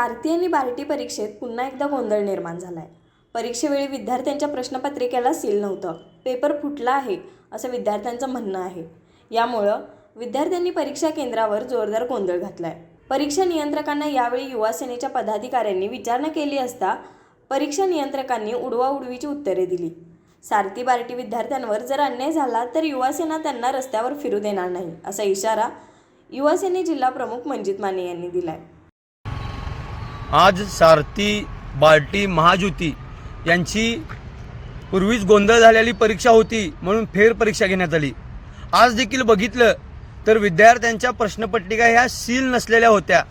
सारथी आणि बार्टी परीक्षेत पुन्हा एकदा गोंधळ निर्माण झाला आहे परीक्षेवेळी विद्यार्थ्यांच्या प्रश्नपत्रिकेला सील नव्हतं. पेपर फुटला आहे असं विद्यार्थ्यांचं म्हणणं आहे. यामुळं विद्यार्थ्यांनी परीक्षा केंद्रावर जोरदार गोंधळ घातलाय. परीक्षा नियंत्रकांना यावेळी युवासेनेच्या पदाधिकाऱ्यांनी विचारणा केली असता परीक्षा नियंत्रकांनी उडवाउडवीची उत्तरे दिली. सारथी बार्टी विद्यार्थ्यांवर जर अन्याय झाला तर युवासेना त्यांना रस्त्यावर फिरू देणार नाही असा इशारा युवासेने जिल्हा प्रमुख मंजित माने यांनी दिलाय. आज सारथी बार्टी महाज्योती यांची पूर्वीच गोंधळ झालेली परीक्षा होती म्हणून फेर परीक्षा घेण्यात आली. आज देखील बघितलं तर विद्यार्थ्यांच्या प्रश्नपत्रिका ह्या सील नसलेल्या होत्या.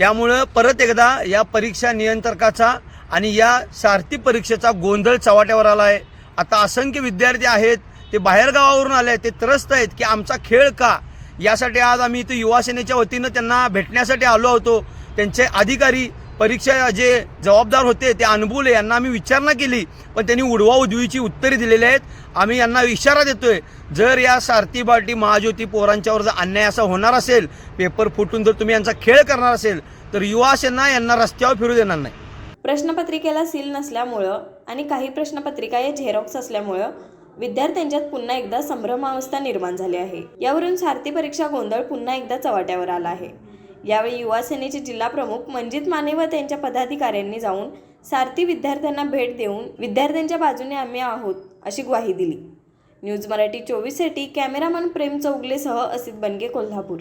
यामुळं परत एकदा या परीक्षा नियंत्रकाचा आणि या सारथी परीक्षेचा गोंधळ चव्हाट्यावर आला आहे आता असंख्य विद्यार्थी आहेत ते बाहेरगावावरून आले आहेत ते त्रस्त आहेत की आमचा खेळ का? यासाठी आज आम्ही इथं युवा सेनेच्या वतीनं त्यांना भेटण्यासाठी आलो होतो. त्यांचे अधिकारी परीक्षा जे जबाबदार होते ते अनबुले यांना आम्ही विचारणा केली. पण त्यांनी उडवा उजवीची उत्तरे दिलेली आहेत. आम्ही यांना इशारा देतोय जर या सारथी बाटी महाज्योती पोरांच्यावर जर अन्याय असा होणार असेल पेपर फुटून जर तुम्ही यांचा खेळ करणार असेल तर युवा सेना यांना रस्त्यावर फिरू देणार नाही. प्रश्नपत्रिकेला सील नसल्यामुळं आणि काही प्रश्नपत्रिका या झेरॉक्स असल्यामुळं विद्यार्थ्यांच्यात पुन्हा एकदा संभ्रमावस्था निर्माण झाली आहे. यावरून सारथी परीक्षा गोंधळ पुन्हा एकदा चव्हाट्यावर आला आहे. यावेळी युवा सेनेचे जिल्हा प्रमुख मंजित माने व त्यांच्या पदाधिकाऱ्यांनी जाऊन सारथी विद्यार्थ्यांना भेट देऊन विद्यार्थ्यांच्या बाजूने आम्ही आहोत अशी ग्वाही दिली. न्यूज मराठी चोवीससाठी कॅमेरामन प्रेम चौगलेसह असित बनगे कोल्हापूर.